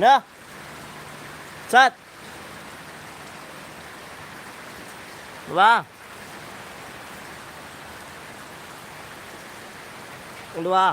เนอะสัตว์ว่าดูว่า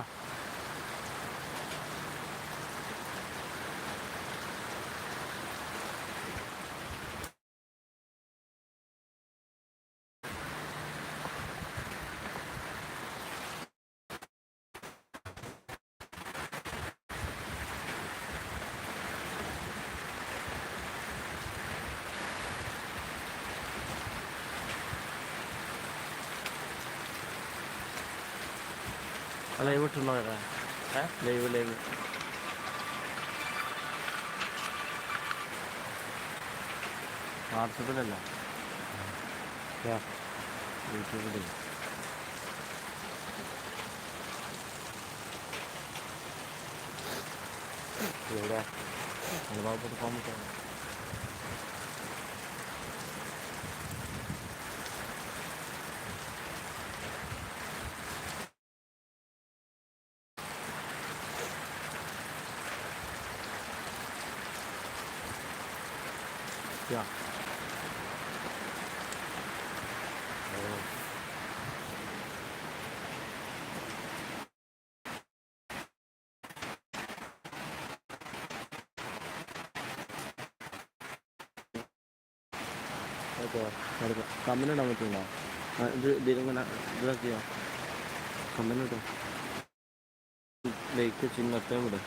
live live. വാട്സപ്പിലല്ല? യൂട്യൂബിൽ എവിടെ അനുഭവപ്പെട്ട് പോകാൻ പറ്റുമോ? കമ്പനി ഇടാൻ പറ്റുന്നുണ്ടോ ഇത് ഇതിലിങ്ങനെ ഇതാക്കിയോ? കമ്പനി ഇട്ടോ? ലൈക്ക് ചിഹ്നത്തെ വിടും.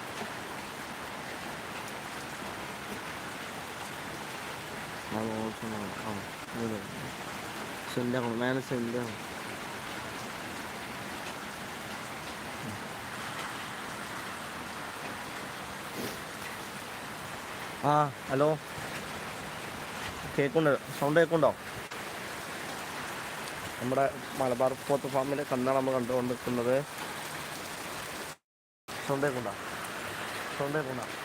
അത് ഓപ്ഷൻ ആ ഇവിടെ സെൻഡ് ആക്കണം മേലെ സെൻഡ് ആ ഹലോ. കേൾക്കുന്നുണ്ട് സൗണ്ട് കേൾക്കുന്നുണ്ടോ നമ്മുടെ മലബാർ പോത്ത് ഫാമിലെ കന്നാണ് നമ്മൾ കണ്ടുകൊണ്ടിരിക്കുന്നത്. സൗണ്ട് കേൾക്കുന്നുണ്ടോ സൗണ്ട് കേൾക്കുന്നുണ്ടോ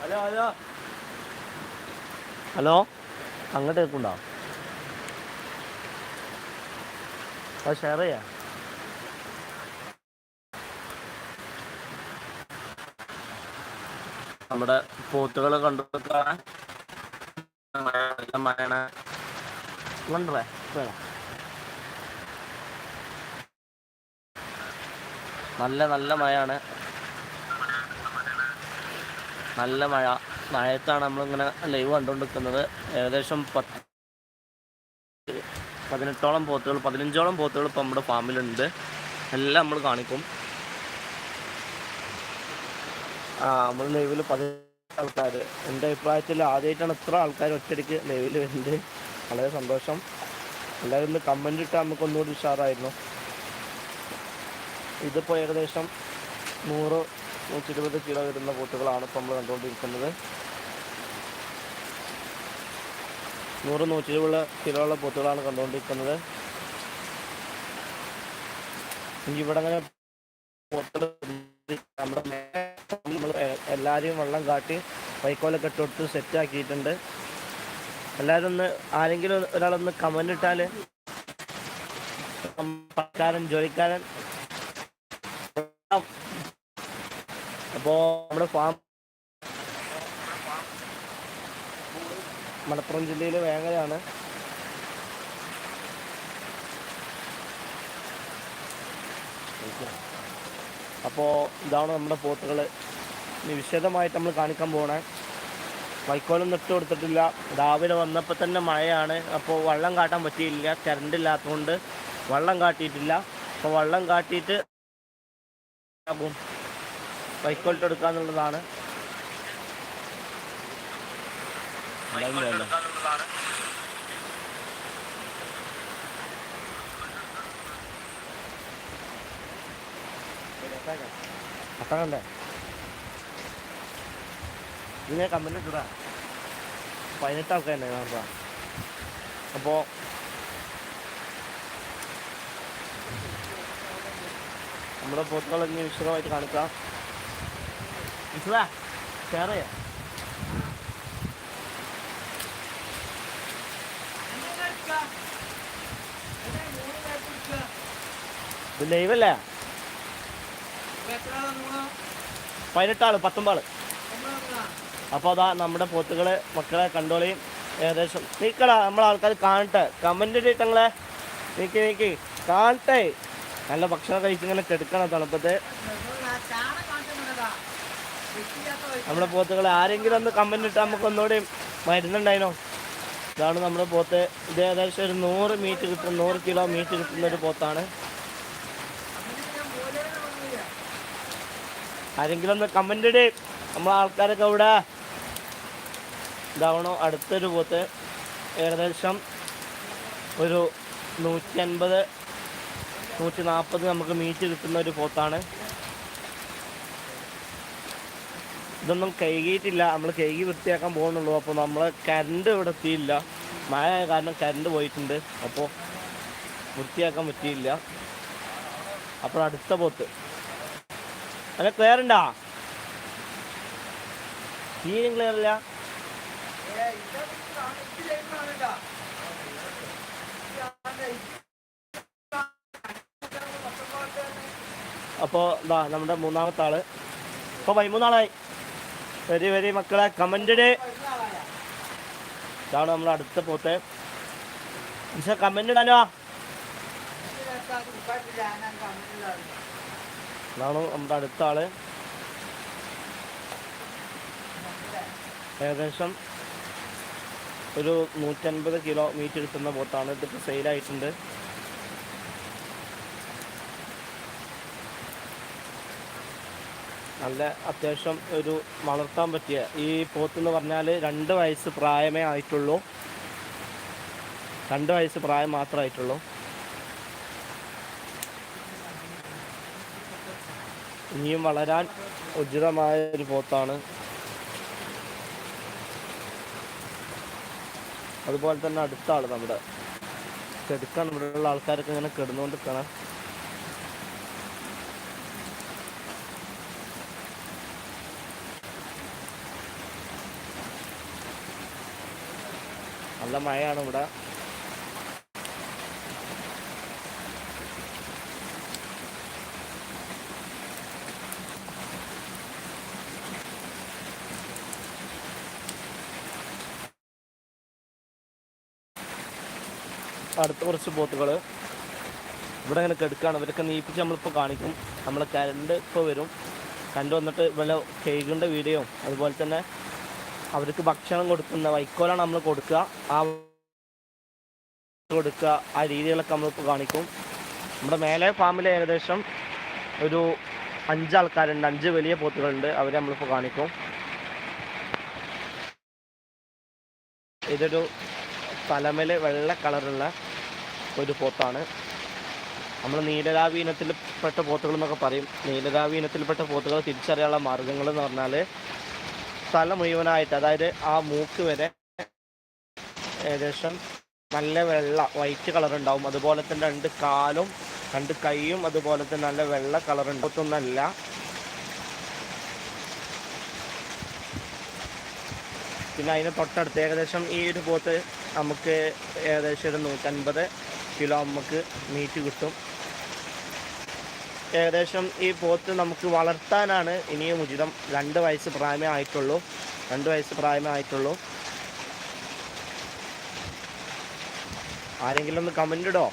ഹലോ ഹലോ. ഹലോ അങ്ങോട്ട് കേൾക്കുണ്ടോ അത് ഷെയർ ചെയ്യാ. നമ്മുടെ പോത്തുകൾ കണ്ടുവെക്കാൻ മഴയാണ്. കണ്ടേ വേണം നല്ല നല്ല മഴയാണ്. നല്ല മഴ. മഴയത്താണ് നമ്മളിങ്ങനെ ലൈവ് കണ്ടുകൊണ്ടിരിക്കുന്നത്. ഏകദേശം പത്ത് പതിനെട്ടോളം പോത്തുകൾ പതിനഞ്ചോളം പോത്തുകൾ ഇപ്പം നമ്മുടെ ഫാമിലുണ്ട് എല്ലാം നമ്മൾ കാണിക്കും. ആ ലൈവിൽ പതിനെട്ട് ആൾക്കാർ എന്റെ അഭിപ്രായത്തിൽ ആദ്യമായിട്ടാണ് ഇത്ര ആൾക്കാർ ഒറ്റയടിക്ക് ലൈവിൽ വരുന്നത്. വളരെ സന്തോഷം. എല്ലാവരും ഒന്ന് കമന്റ് ഇട്ടാൽ നമുക്ക് ഒന്നുകൂടി ഉഷാറായിരുന്നു. ഇതിപ്പോൾ ഏകദേശം നൂറ് നൂറ്റി ഇരുപത് കിലോ വരുന്ന കൂട്ടുകളാണ് ഇപ്പോൾ നമ്മൾ കണ്ടുകൊണ്ടിരിക്കുന്നത്. നൂറ് നൂറ്റി ഇരുപത് കിലോ ഉള്ള പോത്തുകളാണ് കണ്ടുകൊണ്ടിരിക്കുന്നത് ഇവിടെ അങ്ങനെ നമ്മുടെ നമ്മൾ എല്ലാവരെയും വെള്ളം കാട്ടി വൈക്കോലൊക്കെ ഇട്ട് കൊടുത്ത് സെറ്റ് ആക്കിയിട്ടുണ്ട്. എല്ലാവരും ഒന്ന് ആരെങ്കിലും ഒരാളൊന്ന് കമന്റ് ഇട്ടാൽ പണക്കാരൻ ജോലിക്കാരൻ. അപ്പോൾ നമ്മുടെ ഫാം മലപ്പുറം ജില്ലയിലെ വേങ്ങരയാണ്. അപ്പോൾ ഇതാണ് നമ്മുടെ പോത്തുകൾ വിശദമായിട്ട് നമ്മൾ കാണിക്കാൻ പോകണേ വൈക്കോലും ഇട്ട് കൊടുത്തിട്ടില്ല. രാവിലെ വന്നപ്പോൾ തന്നെ മഴയാണ്. അപ്പോൾ വള്ളം കാട്ടാൻ പറ്റിയില്ല. കറണ്ട് ഇല്ലാത്തതുകൊണ്ട് വള്ളം കാട്ടിയിട്ടില്ല. അപ്പോൾ വള്ളം കാട്ടിയിട്ട് ആകും. വൈക്കോലിട്ട് അത്ര ഇതിനെ കമ്പനി ഇട്ടൂടാ പതിനെട്ട് ആൾക്കാരുണ്ട് കാണുക. അപ്പോ നമ്മുടെ പൊത്തുകൾ പോത്തുകളൊന്ന് വിശദമായിട്ട് കാണിക്കാം. വിശദ ഷെയർ ചെയ്യാം. ഇത് ലൈവല്ലേ പതിനെട്ടാൾ പത്തൊമ്പാൾ അപ്പോൾ അതാ നമ്മുടെ പോത്തുകളെ മക്കളെ കണ്ടോളിയും ഏകദേശം നീക്കടാ നമ്മളെ ആൾക്കാർ കാണട്ടെ കമന്റ് ഇട്ടങ്ങളെ നീക്കി നീക്കി. കാണട്ടെ. നല്ല ഭക്ഷണം കഴിച്ചിങ്ങനെ കെടുക്കണം തണുപ്പത്ത്. നമ്മുടെ പോത്തുകളെ ആരെങ്കിലും ഒന്ന് കമന്റ് ഇട്ടാൽ നമുക്ക് ഒന്നുകൂടി മരുന്നുണ്ടായിനോ? ഇതാണ് നമ്മുടെ പോത്ത്. ഇത് ഏകദേശം ഒരു നൂറ് മീറ്റ് കിട്ടുന്ന നൂറ് കിലോ മീറ്റ് കിട്ടുന്ന ഒരു പോത്താണ്. ആരെങ്കിലും ഒന്ന് കമന്റ് ഇടേ. നമ്മളെ ആൾക്കാരൊക്കെ അവിടെ ഇതാവണോ? അടുത്തൊരു പോത്ത് ഏകദേശം ഒരു നൂറ്റി അൻപത് നൂറ്റി നാൽപ്പത് നമുക്ക് മീറ്റ് കിട്ടുന്ന ഒരു പോത്താണ്. ഇതൊന്നും കഴുകിയിട്ടില്ല. നമ്മൾ കഴുകി വൃത്തിയാക്കാൻ പോകുന്നുള്ളൂ. അപ്പോൾ നമ്മൾ കരണ്ട് ഇവിടെ എത്തിയില്ല. മഴ കാരണം കരണ്ട് പോയിട്ടുണ്ട്. അപ്പോൾ വൃത്തിയാക്കാൻ പറ്റിയില്ല. അപ്പോൾ അടുത്ത പോത്ത്. അല്ല ക്ലിയർ ഉണ്ടോ? തീരും ക്ലിയർ ഇല്ല. അപ്പോൾ ഇതാ നമ്മുടെ മൂന്നാമത്തെ ആൾ. ഇപ്പോൾ പതിമൂന്നാളായി. വരി വരി മക്കളെ കമന്റഡ് ഇതാണ് നമ്മുടെ അടുത്ത പോത്തെ. പക്ഷെ കമന്റ് ഇടാനോ? ഇതാണ് നമ്മുടെ അടുത്ത ആൾ. ഏകദേശം ഒരു നൂറ്റൻപത് കിലോ മീറ്റ് കിട്ടുന്ന ബോട്ടാണ്. ഇതിപ്പോൾ സെയിലായിട്ടുണ്ട് നല്ല അത്യാവശ്യം ഒരു വളർത്താൻ പറ്റിയ ഈ പോത്തെന്ന് പറഞ്ഞാൽ രണ്ട് വയസ്സ് പ്രായമേ ആയിട്ടുള്ളൂ. രണ്ട് വയസ്സ് പ്രായം മാത്രമേ ഇനിയും വളരാൻ ഉചിതമായ ഒരു പോത്താണ്. അതുപോലെ തന്നെ അടുത്ത ആൾ നമ്മുടെ. കെടുക്കാൻ ഇവിടെയുള്ള ആൾക്കാരൊക്കെ ഇങ്ങനെ കിടന്നുകൊണ്ട് കാണാം നല്ല മഴയാണ് ഇവിടെ. അടുത്ത കുറച്ച് പോത്തുകൾ ഇവിടെ ഇങ്ങനെ കെടുക്കുകയാണ് ഇവരൊക്കെ നീപ്പിച്ച് നമ്മളിപ്പോൾ കാണിക്കും. നമ്മൾ കരണ്ട് ഇപ്പോൾ വരും. കണ്ട് വന്നിട്ട് വല്ല കേക്കിണ്ട വീഡിയോ അതുപോലെ തന്നെ അവർക്ക് ഭക്ഷണം കൊടുക്കുന്ന വൈക്കോലാണ് നമ്മൾ കൊടുക്കുക. ആ കൊടുക്കുക. ആ രീതികളൊക്കെ നമ്മളിപ്പോൾ കാണിക്കും. നമ്മുടെ മേലെ ഫാമിൽ ഏകദേശം ഒരു അഞ്ചാൾക്കാരുണ്ട് അഞ്ച് വലിയ പോത്തുകളുണ്ട് അവരെ നമ്മളിപ്പോൾ കാണിക്കും. ഇതൊരു തലമേൽ വെള്ള കളറുള്ള ഒരു പോത്താണ്. നമ്മൾ നീലരാവി ഇനത്തിൽപ്പെട്ട പോത്തുകൾ എന്നൊക്കെ പറയും. നീലരാവി ഇനത്തിൽപ്പെട്ട പോത്തുകൾ തിരിച്ചറിയാനുള്ള മാർഗങ്ങൾ എന്ന് പറഞ്ഞാൽ തല മുഴുവനായിട്ട് അതായത് ആ മൂക്ക് വരെ ഏകദേശം നല്ല വെള്ള വൈറ്റ് കളർ ഉണ്ടാവും അതുപോലെ തന്നെ രണ്ട് കാലും രണ്ട് കൈയും അതുപോലെ തന്നെ നല്ല വെള്ള കളർ ഉണ്ടാകത്തൊന്നല്ല പിന്നെ അതിന് തൊട്ടടുത്ത് ഏകദേശം ഈ ഒരു പോത്ത് നമുക്ക് ഏകദേശം ഒരു നൂറ്റൻപത് കിലോ നമുക്ക് മീറ്റ് കിട്ടും. ഏകദേശം ഈ പോത്ത് നമുക്ക് വളർത്താനാണ് ഇനിയും ഉചിതം. രണ്ട് വയസ്സ് പ്രായമേ ആയിട്ടുള്ളൂ. രണ്ട് വയസ്സ് പ്രായമേ ആയിട്ടുള്ളൂ. ആരെങ്കിലും ഒന്ന് കമന്റ് ഇടോ?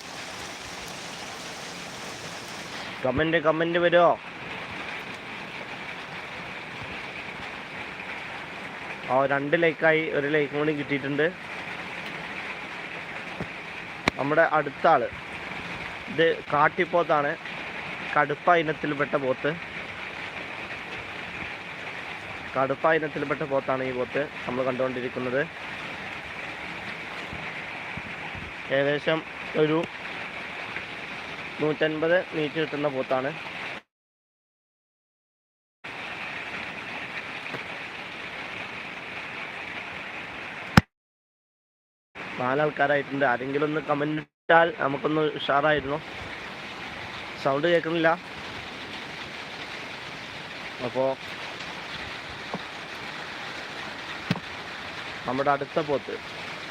കമന്റ് കമന്റ് വരുമോ ആ രണ്ട് ലൈക്കായി ഒരു ലൈക്കും കൂടി കിട്ടിയിട്ടുണ്ട്. നമ്മുടെ അടുത്ത ആൾ ഇത് കാട്ടിപ്പോത്താണ്. കടുപ്പ ഇനത്തിൽപ്പെട്ട പോത്ത്. കടുപ്പ ഇനത്തിൽപ്പെട്ട പോത്താണ് ഈ പോത്ത് നമ്മൾ കണ്ടുകൊണ്ടിരിക്കുന്നത്. ഏകദേശം ഒരു നൂറ്റൻപത് മീറ്റ് കിട്ടുന്ന പോത്താണ്. നാലാൾക്കാരായിട്ടുണ്ട്. ആരെങ്കിലും ഒന്ന് കമന്റ് ഇട്ടാൽ നമുക്കൊന്ന് ഉഷാറായിരുന്നു. സൗണ്ട് കേൾക്കുന്നില്ല. അപ്പോൾ നമ്മുടെ അടുത്ത പോത്ത്.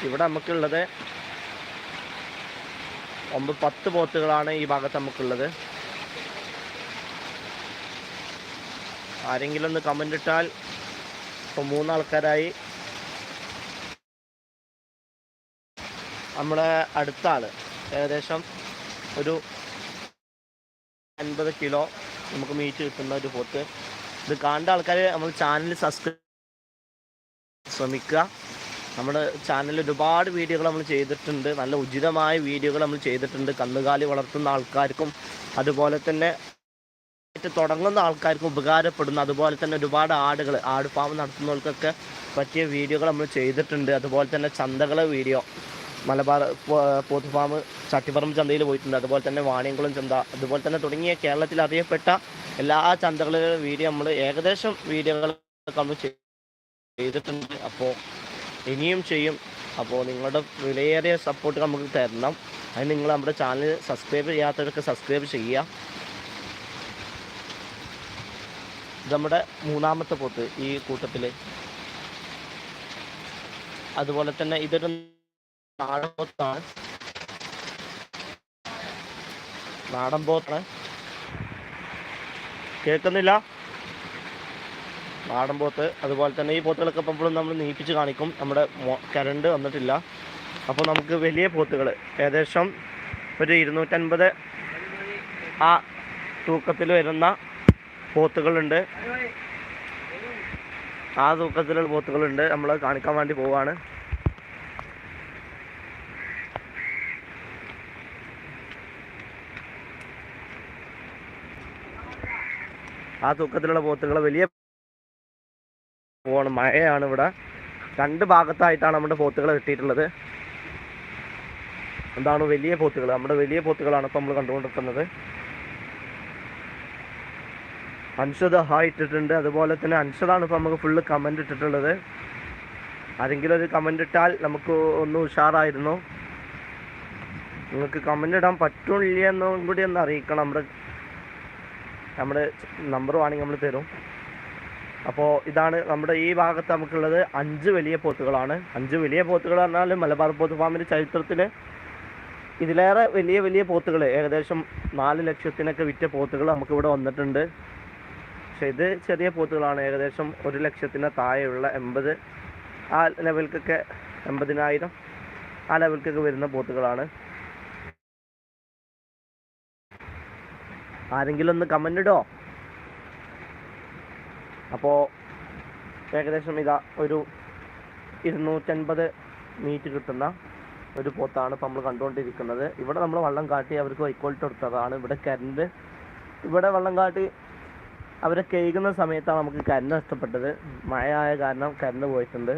ഇവിടെ നമുക്കുള്ളത് ഒമ്പത് പത്ത് പോത്തുകളാണ് ഈ ഭാഗത്ത് നമുക്കുള്ളത്. ആരെങ്കിലും ഒന്ന് കമന്റ് ഇട്ടാൽ ഇപ്പോൾ മൂന്നാൾക്കാരായി. നമ്മുടെ അടുത്താണ് ഏകദേശം ഒരു അൻപത് കിലോ നമുക്ക് മീറ്റ് കിട്ടുന്ന ഒരു പോത്ത്. ഇത് കാണേണ്ട ആൾക്കാർ നമ്മൾ ചാനൽ സബ്സ്ക്രൈബ് ശ്രമിക്കുക. നമ്മുടെ ചാനലിൽ ഒരുപാട് വീഡിയോകൾ നമ്മൾ ചെയ്തിട്ടുണ്ട്. നല്ല ഉചിതമായ വീഡിയോകൾ നമ്മൾ ചെയ്തിട്ടുണ്ട്. കന്നുകാലി വളർത്തുന്ന ആൾക്കാർക്കും അതുപോലെ തന്നെ തുടങ്ങുന്ന ആൾക്കാർക്കും ഉപകാരപ്പെടുന്ന അതുപോലെ തന്നെ ഒരുപാട് ആടുകൾ ആട് ഫാം നടത്തുന്നവർക്കൊക്കെ പറ്റിയ വീഡിയോകൾ നമ്മൾ ചെയ്തിട്ടുണ്ട്. അതുപോലെ തന്നെ ചന്തകളെ വീഡിയോ. മലബാർ പോത്ത് ഫാം ചട്ടിപ്പറമ്പ് ചന്തയിൽ പോയിട്ടുണ്ട്. അതുപോലെ തന്നെ വാണിയംകുളം ചന്ത അതുപോലെ തന്നെ തുടങ്ങിയ കേരളത്തിൽ അറിയപ്പെട്ട എല്ലാ ചന്തകളിലും വീഡിയോ നമ്മൾ ഏകദേശം വീഡിയോകൾ നമ്മൾ ചെയ്തിട്ടുണ്ട്. അപ്പോൾ ഇനിയും ചെയ്യും. അപ്പോൾ നിങ്ങളുടെ വിലയേറിയ സപ്പോർട്ട് നമുക്ക് തരണം. അതിന് നിങ്ങൾ നമ്മുടെ ചാനൽ സബ്സ്ക്രൈബ് ചെയ്യാത്തവരൊക്കെ സബ്സ്ക്രൈബ് ചെയ്യുക. നമ്മുടെ മൂന്നാമത്തെ പോത്ത് ഈ കൂട്ടത്തിൽ അതുപോലെ തന്നെ ഇതൊരു നാടൻ പോത്താണ് നാടൻ പോത്താണ് കേൾക്കുന്നില്ല? നാടൻ പോത്ത്. അതുപോലെ തന്നെ ഈ പോത്തുകളൊക്കെ എപ്പോഴും നമ്മൾ നീപ്പിച്ച് കാണിക്കും. നമ്മുടെ കരണ്ട് വന്നിട്ടില്ല. അപ്പോൾ നമുക്ക് വലിയ പോത്തുകൾ. ഏകദേശം ഒരു ഇരുന്നൂറ്റൻപത് ആ തൂക്കത്തിൽ വരുന്ന പോത്തുകളുണ്ട്. ആ തൂക്കത്തിലുള്ള പോത്തുകളുണ്ട്. നമ്മൾ കാണിക്കാൻ വേണ്ടി പോവാണ്. ആ തൂക്കത്തിലുള്ള പോത്തുകൾ വലിയ പോവാണ്. മഴയാണ് ഇവിടെ. രണ്ട് ഭാഗത്തായിട്ടാണ് നമ്മുടെ പോത്തുകൾ കിട്ടിയിട്ടുള്ളത് എന്താണ് വലിയ പോത്തുകൾ നമ്മുടെ വലിയ പോത്തുകളാണ് ഇപ്പം നമ്മൾ കണ്ടുകൊണ്ടിരിക്കുന്നത്. അൻഷദ് ഹായ് ഇട്ടിട്ടുണ്ട്. അതുപോലെ തന്നെ അൻഷദാണ് ഇപ്പം നമുക്ക് ഫുള്ള് കമന്റ് ഇട്ടിട്ടുള്ളത്. ആരെങ്കിലും ഒരു കമന്റ് ഇട്ടാൽ നമുക്ക് ഒന്ന് ഉഷാറായിരുന്നു. നിങ്ങൾക്ക് കമന്റ് ഇടാൻ പറ്റില്ല എന്നും കൂടി ഒന്ന് അറിയിക്കണം. നമ്മുടെ നമ്മുടെ നമ്പർ വേണമെങ്കിൽ നമ്മൾ തരും. അപ്പോൾ ഇതാണ് നമ്മുടെ ഈ ഭാഗത്ത് നമുക്കുള്ളത് അഞ്ച് വലിയ പോത്തുകളാണ്. അഞ്ച് വലിയ പോത്തുകൾ പറഞ്ഞാൽ മലബാർ പോത്ത് ഫാമിന്റെ ചരിത്രത്തിൽ ഇതിലേറെ വലിയ വലിയ പോത്തുകൾ ഏകദേശം നാല് ലക്ഷത്തിനൊക്കെ വിറ്റ പോത്തുകൾ നമുക്കിവിടെ വന്നിട്ടുണ്ട്. പക്ഷെ ഇത് ചെറിയ പോത്തുകളാണ്. ഏകദേശം ഒരു ലക്ഷത്തിന് താഴെയുള്ള എൺപത് ആ ലെവൽക്കൊക്കെ എൺപതിനായിരം ആ ലെവൽക്കൊക്കെ വരുന്ന പോത്തുകളാണ്. ആരെങ്കിലും ഒന്ന് കമന്റ് ഇടോ. അപ്പോൾ ഏകദേശം ഇതാ ഒരു ഇരുന്നൂറ്റൻപത് മീറ്റ് കിട്ടുന്ന ഒരു പോത്താണ് ഇപ്പം നമ്മൾ കണ്ടുകൊണ്ടിരിക്കുന്നത്. ഇവിടെ നമ്മൾ വള്ളം കാട്ടി അവർക്ക് വൈക്കോളിട്ട് കൊടുത്തതാണ്. ഇവിടെ കരണ്ട് ഇവിടെ വള്ളം കാട്ടി അവരെ കേൾക്കുന്ന സമയത്താണ് നമുക്ക് കരണ്ട് നഷ്ടപ്പെട്ടത്. മഴ ആയ കാരണം കരണ്ട് പോയിട്ടുണ്ട്.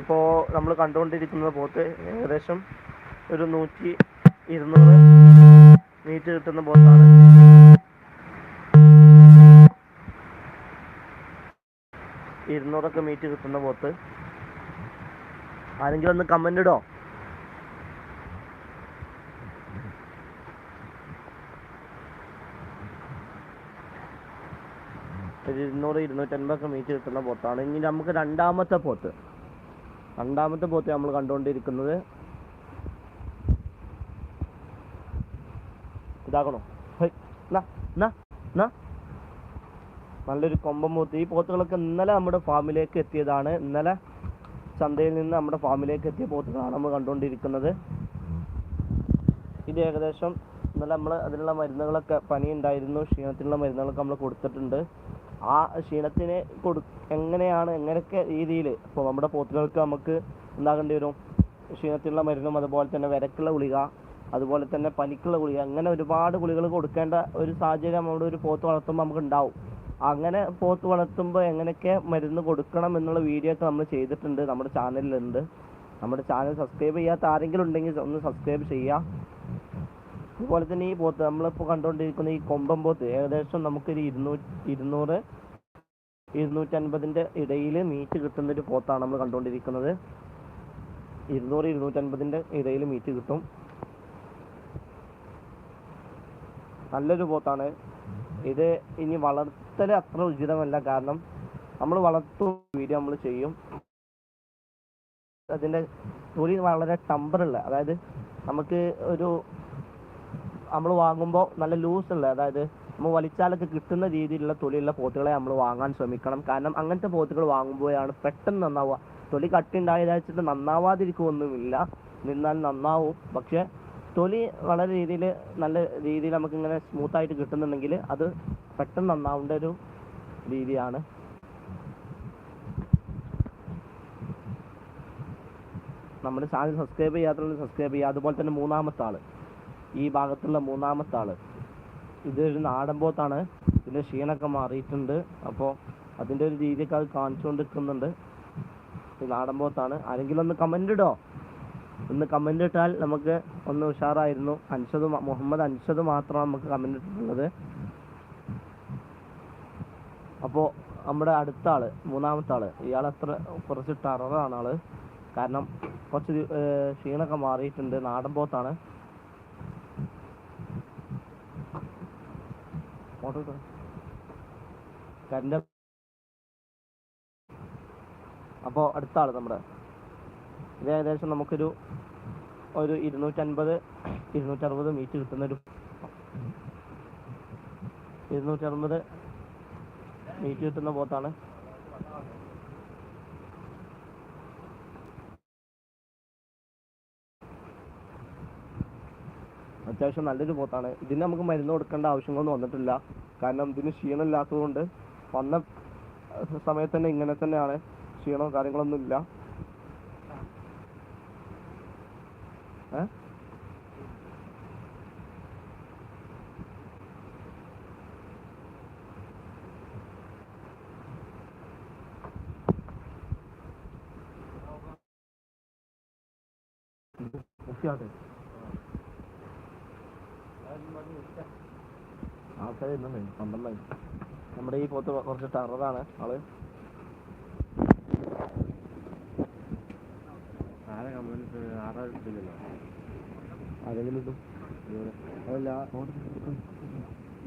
ഇപ്പോൾ നമ്മൾ കണ്ടുകൊണ്ടിരിക്കുന്ന പോത്ത് ഏകദേശം ഒരു നൂറ്റി ഇരുന്നൂറ് മീറ്റ് കിട്ടുന്ന ബോട്ടാണ്. ഇരുന്നൂറൊക്കെ മീറ്റ് കിട്ടുന്ന പോത്ത് ആരെങ്കിലും ഒന്ന് കമന്റ് ഇടോ. ഒരു ഇരുന്നൂറ് ഇരുന്നൂറ്റൻപതൊക്കെ മീറ്റ് കിട്ടുന്ന പോത്താണ് ഇനി നമുക്ക് രണ്ടാമത്തെ പോത്ത് രണ്ടാമത്തെ പോത്ത് നമ്മൾ കണ്ടുകൊണ്ടിരിക്കുന്നത് ഇതാക്കണോ. നല്ലൊരു കൊമ്പൻ പോത്ത് ഈ പോത്തുകളൊക്കെ ഇന്നലെ നമ്മുടെ ഫാമിലേക്ക് എത്തിയതാണ്. ഇന്നലെ ചന്തയിൽ നിന്ന് നമ്മുടെ ഫാമിലേക്ക് എത്തിയ പോത്തുകളാണ് നമ്മൾ കണ്ടുകൊണ്ടിരിക്കുന്നത്. ഇത് ഏകദേശം ഇന്നലെ നമ്മൾ അതിനുള്ള മരുന്നുകളൊക്കെ പനി ഉണ്ടായിരുന്നു ക്ഷീണത്തിനുള്ള മരുന്നുകളൊക്കെ നമ്മൾ കൊടുത്തിട്ടുണ്ട്. ആ ക്ഷീണത്തിന് കൊടു എങ്ങനെയാണ് എങ്ങനെയൊക്കെ രീതിയിൽ ഇപ്പോൾ നമ്മുടെ പോത്തുകൾക്ക് നമുക്ക് ഉണ്ടാകേണ്ടി വരും? ക്ഷീണത്തിനുള്ള മരുന്നും അതുപോലെ തന്നെ വിരക്കുള്ള ഗുളിക അതുപോലെ തന്നെ പനിക്കുള്ള ഗുളിക അങ്ങനെ ഒരുപാട് ഗുളികൾ കൊടുക്കേണ്ട ഒരു സാഹചര്യം നമ്മുടെ ഒരു പോത്ത് വളർത്തുമ്പോൾ നമുക്ക് ഉണ്ടാവും. അങ്ങനെ പോത്ത് വളർത്തുമ്പോൾ എങ്ങനെയൊക്കെ മരുന്ന് കൊടുക്കണം എന്നുള്ള വീഡിയോ ഒക്കെ നമ്മൾ ചെയ്തിട്ടുണ്ട് നമ്മുടെ ചാനലിലുണ്ട് നമ്മുടെ ചാനൽ സബ്സ്ക്രൈബ് ചെയ്യാത്ത ആരെങ്കിലും ഉണ്ടെങ്കിൽ ഒന്ന് സബ്സ്ക്രൈബ് ചെയ്യുക. അതുപോലെ തന്നെ ഈ പോത്ത് നമ്മളിപ്പോൾ കണ്ടുകൊണ്ടിരിക്കുന്ന ഈ കൊമ്പം പോത്ത് ഏകദേശം നമുക്കൊരു ഇരുന്നൂറ്റി ഇരുന്നൂറ് ഇരുന്നൂറ്റൻപതിന്റെ ഇടയിൽ മീറ്റ് കിട്ടുന്ന ഒരു പോത്താണ് നമ്മൾ കണ്ടുകൊണ്ടിരിക്കുന്നത്. ഇരുന്നൂറ് ഇരുന്നൂറ്റൻപതിന്റെ ഇടയിൽ മീറ്റ് കിട്ടും. നല്ലൊരു പോത്താണ്. ഇത് ഇനി വളർത്തൽ അത്ര ഉചിതമല്ല. കാരണം നമ്മൾ വളർത്തു വീഡിയോ നമ്മൾ ചെയ്യും. അതിന്റെ തൊലി വളരെ ടമ്പറുള്ള അതായത് നമുക്ക് ഒരു നമ്മൾ വാങ്ങുമ്പോൾ നല്ല ലൂസ് ഉള്ള അതായത് നമ്മൾ വലിച്ചാലൊക്കെ കിട്ടുന്ന രീതിയിലുള്ള തൊലിയുള്ള പോത്തുകളെ നമ്മൾ വാങ്ങാൻ ശ്രമിക്കണം. കാരണം അങ്ങനത്തെ പോത്തുകൾ വാങ്ങുമ്പോഴാണ് പെട്ടെന്ന് നന്നാവുക. തൊലി കട്ടിണ്ടായതാച്ചിട്ട് നന്നാവാതിരിക്കുമൊന്നുമില്ല നിന്നാൽ നന്നാവും. പക്ഷെ തൊലി വളരെ രീതിയിൽ നല്ല രീതിയിൽ നമുക്ക് ഇങ്ങനെ സ്മൂത്ത് ആയിട്ട് കിട്ടുന്നുണ്ടെങ്കിൽ അത് പെട്ടെന്ന് നന്നാവേണ്ട ഒരു രീതിയാണ്. നമ്മുടെ ചാനൽ സബ്സ്ക്രൈബ് ചെയ്യാത്തുള്ള സബ്സ്ക്രൈബ് ചെയ്യുക. അതുപോലെ തന്നെ മൂന്നാമത്തെ ആൾ. ഈ ഭാഗത്തുള്ള മൂന്നാമത്തെ ആൾ. ഇതൊരു നാടൻ പോത്താണ്. ഇതിന്റെ ക്ഷീണമൊക്കെ മാറിയിട്ടുണ്ട്. അപ്പോൾ അതിന്റെ ഒരു രീതിയൊക്കെ അത് കാണിച്ചുകൊണ്ടിരിക്കുന്നുണ്ട്. ഇത് നാടൻ പോത്താണ്. ആരെങ്കിലും ഒന്ന് കമന്റ് ഇടോ? ഒന്ന് കമന്റ് ഇട്ടാൽ നമുക്ക് ഒന്ന് ഉഷാറായിരുന്നു. അൻഷദ് മുഹമ്മദ് അൻഷദ് മാത്രമാണ് നമുക്ക് കമന്റ് ഇട്ടിട്ടുള്ളത്. അപ്പോൾ നമ്മുടെ അടുത്ത ആൾ മൂന്നാമത്തെ ആൾ ഇയാൾ അത്ര കുറച്ച് ടെററാണ് ആൾ. കാരണം കുറച്ച് ക്ഷീണൊക്കെ മാറിയിട്ടുണ്ട്. നാടൻ പോത്താണ്. അപ്പോ അപ്പോൾ അടുത്ത ആൾ നമ്മുടെ ഇത് ഏകദേശം നമുക്കൊരു ഒരു ഇരുന്നൂറ്റൻപത് ഇരുന്നൂറ്ററുപത് മീറ്റ് കിട്ടുന്നൊരു ഇരുന്നൂറ്ററുപത് മീറ്റ് കിട്ടുന്ന പോത്താണ് അത്യാവശ്യം നല്ലൊരു പോത്താണ് ഇതിന് നമുക്ക് മരുന്ന് കൊടുക്കേണ്ട ആവശ്യങ്ങളൊന്നും വന്നിട്ടില്ല. കാരണം ഇതിന് ക്ഷീണമില്ലാത്തതുകൊണ്ട് വന്ന സമയത്ത് തന്നെ ഇങ്ങനെ തന്നെയാണ്. ക്ഷീണവും കാര്യങ്ങളൊന്നും ഇല്ല. ഏ? മുഖ്യമായിട്ട് ആൾക്കാർ ഇന്നുണ്ട് പന്ത്രണ്ടായി. നമ്മുടെ ഈ പോത്ത് കുറച്ച് ടെററാണ് ആൾ. അതല്ല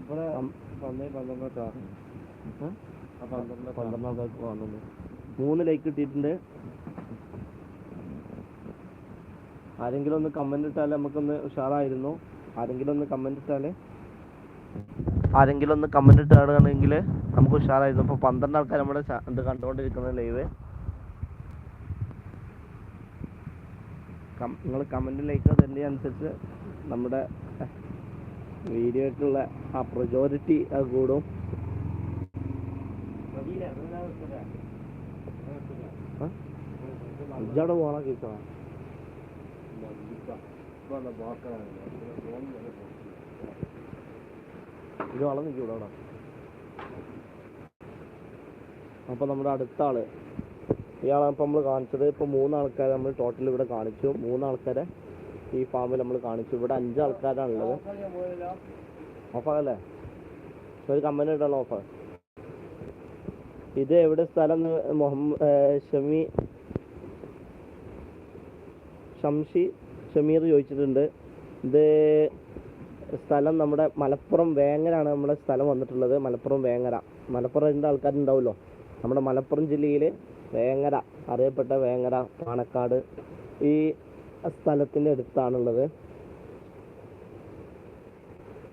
ഇവിടെ പന്ത്രണ്ടോ പന്ത്രണ്ട് ആൾക്കാർക്ക് വന്നുണ്ട് മൂന്ന് ലൈക്ക് കിട്ടിയിട്ടുണ്ട്. ആരെങ്കിലും ഒന്ന് കമന്റ് ഇട്ടാൽ നമുക്കൊന്ന് ഉഷാറായിരുന്നു. ആരെങ്കിലും ഒന്ന് കമന്റ് ഇട്ടാലേ ആരെങ്കിലും ഒന്ന് കമന്റ് ഇട്ടാണെങ്കിൽ നമുക്ക് ഉഷാറായിരുന്നു. ഇപ്പൊ പന്ത്രണ്ട് ആൾക്കാർ നമ്മുടെ ഇത് കണ്ടുകൊണ്ടിരിക്കുന്ന ലൈവ് നിങ്ങൾ കമന്റ് ലൈക്ക് തരുന്നതിന് അനുസരിച്ച് നമ്മുടെ വീഡിയോയ്ക്കുള്ള ആ പ്രചോരിറ്റി അത് കൂടും. ഇജാടെ പോണ കേട്ടോ ഇത് വളം നിൽക്കൂടെ അവിടെ അപ്പൊ നമ്മുടെ അടുത്ത ആൾ ഇയാളാണ് ഇപ്പോൾ നമ്മൾ കാണിച്ചത്. ഇപ്പോൾ മൂന്ന് ആൾക്കാരെ നമ്മൾ ടോട്ടൽ ഇവിടെ കാണിച്ചു. മൂന്ന് ആൾക്കാരെ ഈ ഫാമിൽ നമ്മൾ കാണിച്ചു. ഇവിടെ അഞ്ച് ആൾക്കാരാണുള്ളത് ഓഫാകല്ലേ ഒരു കമ്പനി ഇട്ടാണ് ഓഫർ ഇത് എവിടെ സ്ഥലം മുഹമ്മദ് ഷമി ഷംഷി ഷമീർ ചോദിച്ചിട്ടുണ്ട്. ഇത് സ്ഥലം നമ്മുടെ മലപ്പുറം വേങ്ങരാണ് നമ്മുടെ സ്ഥലം വന്നിട്ടുള്ളത്. മലപ്പുറം വേങ്ങര. മലപ്പുറം എന്താ ആൾക്കാരുണ്ടാവുമല്ലോ. നമ്മുടെ മലപ്പുറം ജില്ലയിൽ വേങ്ങര അറിയപ്പെട്ട വേങ്ങര പാണക്കാട് ഈ സ്ഥലത്തിന്റെ അടുത്താണുള്ളത്.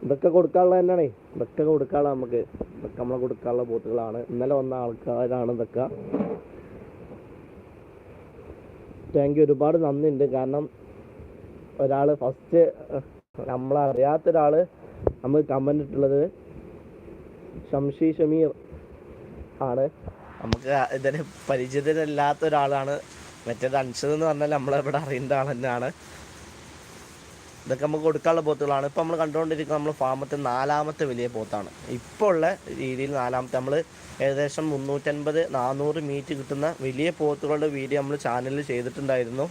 ഇതൊക്കെ കൊടുക്കാനുള്ള തന്നെയാണേ. ഇതൊക്കെ കൊടുക്കാനുള്ള നമുക്ക് ഇതൊക്കെ നമ്മളെ കൊടുക്കാനുള്ള ബോട്ടുകളാണ്. ഇന്നലെ വന്ന ആൾക്കാരാണ് ഇതൊക്കെ. താങ്ക് യു ഒരുപാട് നന്ദിയുണ്ട്. കാരണം ഒരാൾ ഫസ്റ്റ് നമ്മളറിയാത്ത ഒരാൾ നമ്മൾ കമന്റ് ഇട്ടുള്ളത് ഷംഷി ഷമീർ ആണ്. നമുക്ക് ഇതിന് പരിചിതരല്ലാത്ത ഒരാളാണ്. മറ്റേത് അൻഷദ് എന്ന് പറഞ്ഞാൽ നമ്മളിവിടെ അറിയുന്ന ആൾ തന്നെയാണ്. ഇതൊക്കെ നമുക്ക് കൊടുക്കാനുള്ള പോത്തുകളാണ്. ഇപ്പം നമ്മൾ കണ്ടുകൊണ്ടിരിക്കുന്ന നമ്മൾ ഫാമത്തെ നാലാമത്തെ വലിയ പോത്താണ്. ഇപ്പോൾ ഉള്ള രീതിയിൽ നാലാമത്തെ നമ്മൾ ഏകദേശം മുന്നൂറ്റൻപത് നാനൂറ് മീറ്റ് കിട്ടുന്ന വലിയ പോത്തുകളുടെ വീഡിയോ നമ്മൾ ചാനലിൽ ചെയ്തിട്ടുണ്ടായിരുന്നു.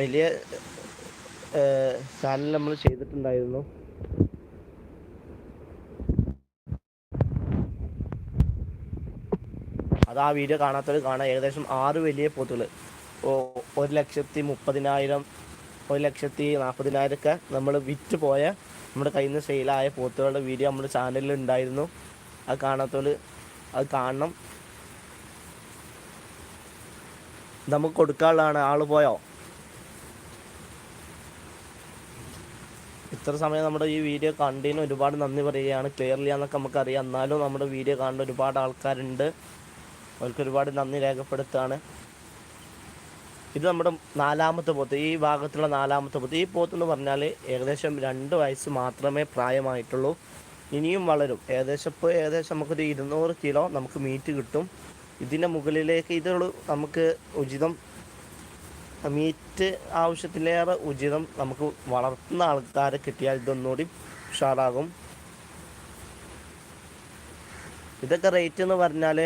വലിയ ചാനൽ നമ്മൾ ചെയ്തിട്ടുണ്ടായിരുന്നു. അത് ആ വീഡിയോ കാണാത്തവർ കാണാം. ഏകദേശം ആറ് വലിയ പോത്തുകൾ ഒരു ലക്ഷത്തി മുപ്പതിനായിരം ഒരു ലക്ഷത്തി നാൽപ്പതിനായിരമൊക്കെ നമ്മൾ വിറ്റ് പോയ നമ്മുടെ കയ്യിൽ നിന്ന് സെയിലായ പോത്തുകളുടെ വീഡിയോ നമ്മുടെ ചാനലിൽ ഉണ്ടായിരുന്നു. അത് കാണാത്തവർ അത് കാണണം. നമുക്ക് കൊടുക്കാനുള്ളതാണ്. ആൾ പോയോ? ഇത്ര സമയം നമ്മുടെ ഈ വീഡിയോ കണ്ടതിന് ഒരുപാട് നന്ദി പറയുകയാണ്. ക്ലിയർലി എന്നൊക്കെ നമുക്കറിയാം. എന്നാലും നമ്മുടെ വീഡിയോ കാണുന്ന ഒരുപാട് ആൾക്കാരുണ്ട്. അവർക്ക് ഒരുപാട് നന്ദി രേഖപ്പെടുത്തുകയാണ് ഇത് നമ്മുടെ നാലാമത്തെ പോത്ത്. ഈ ഭാഗത്തുള്ള നാലാമത്തെ പോത്ത്. ഈ പോത്ത് എന്ന് പറഞ്ഞാൽ ഏകദേശം രണ്ട് വയസ്സ് മാത്രമേ പ്രായമായിട്ടുള്ളൂ. ഇനിയും വളരും. ഏകദേശം ഇപ്പോൾ ഏകദേശം നമുക്കൊരു ഇരുന്നൂറ് കിലോ നമുക്ക് മീറ്റ് കിട്ടും. ഇതിന്റെ മുകളിലേക്ക് ഇതുള്ളൂ നമുക്ക് ഉചിതം മീറ്റ് ആവശ്യത്തിലേറെ ഉചിതം നമുക്ക് വളർത്തുന്ന ആൾക്കാരെ കിട്ടിയാൽ ഇതൊന്നുകൂടി ഉഷാറാകും. ഇതൊക്കെ റേറ്റ് എന്ന് പറഞ്ഞാൽ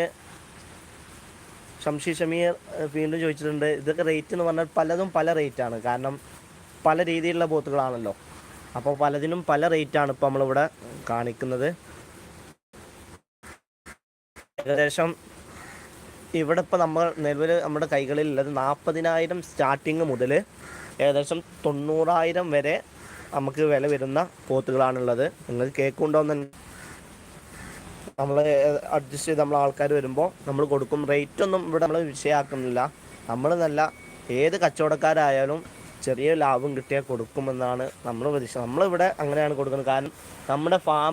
ഷംഷി ഷമീർ വീണ്ടും ചോദിച്ചിട്ടുണ്ട്. ഇതൊക്കെ റേറ്റ് എന്ന് പറഞ്ഞാൽ പലതും പല റേറ്റാണ് കാരണം പല രീതിയിലുള്ള ബോത്തുകളാണല്ലോ. അപ്പോൾ പലതിനും പല റേറ്റാണ് ഇപ്പോൾ നമ്മളിവിടെ കാണിക്കുന്നത്. ഏകദേശം ഇവിടെ ഇപ്പോൾ നമ്മൾ നിലവിൽ നമ്മുടെ കൈകളിൽ ഉള്ളത് നാൽപ്പതിനായിരം സ്റ്റാർട്ടിങ് മുതൽ ഏകദേശം തൊണ്ണൂറായിരം വരെ നമുക്ക് വില വരുന്ന പോത്തുകളാണുള്ളത് നിങ്ങൾ കേൾക്കുന്നുണ്ടോയെന്ന് നമ്മൾ അഡ്ജസ്റ്റ് ചെയ്ത് നമ്മൾ ആൾക്കാർ വരുമ്പോൾ നമ്മൾ കൊടുക്കും. റേറ്റ് ഒന്നും ഇവിടെ നമ്മൾ വിഷയമാക്കുന്നില്ല നമ്മൾ നല്ല ഏത് കച്ചവടക്കാരായാലും ചെറിയ ലാഭം കിട്ടിയാൽ കൊടുക്കുമെന്നാണ് നമ്മൾ പ്രതീക്ഷ. നമ്മളിവിടെ അങ്ങനെയാണ് കൊടുക്കുന്നത്. കാരണം നമ്മുടെ ഫാം